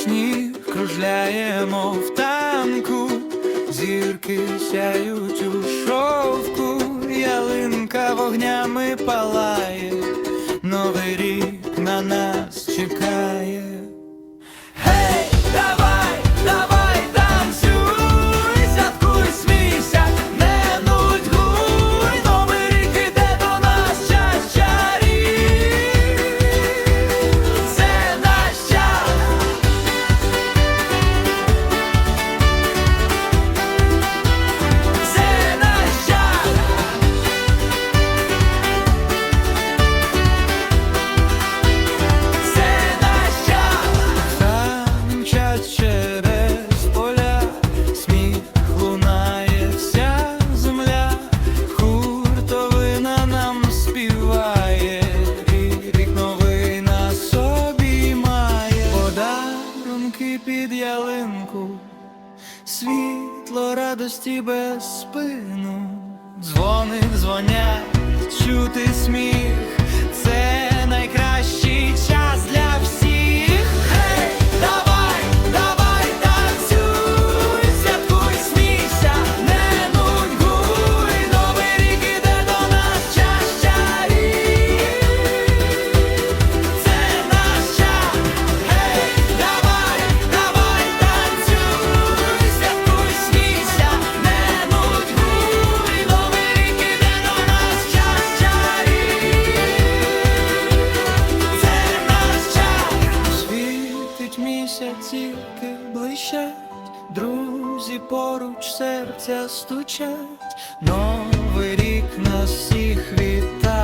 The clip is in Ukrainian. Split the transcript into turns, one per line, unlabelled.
пісні кружляємо в танку, зірки сяють у шовку, ялинка вогнями палає, новий рік на нас. Під ялинку, світло радості без спину, дзвони дзвонять, чути сміх. місяцівки блищать, друзі поруч серця стучать, новий рік нас всіх вітає.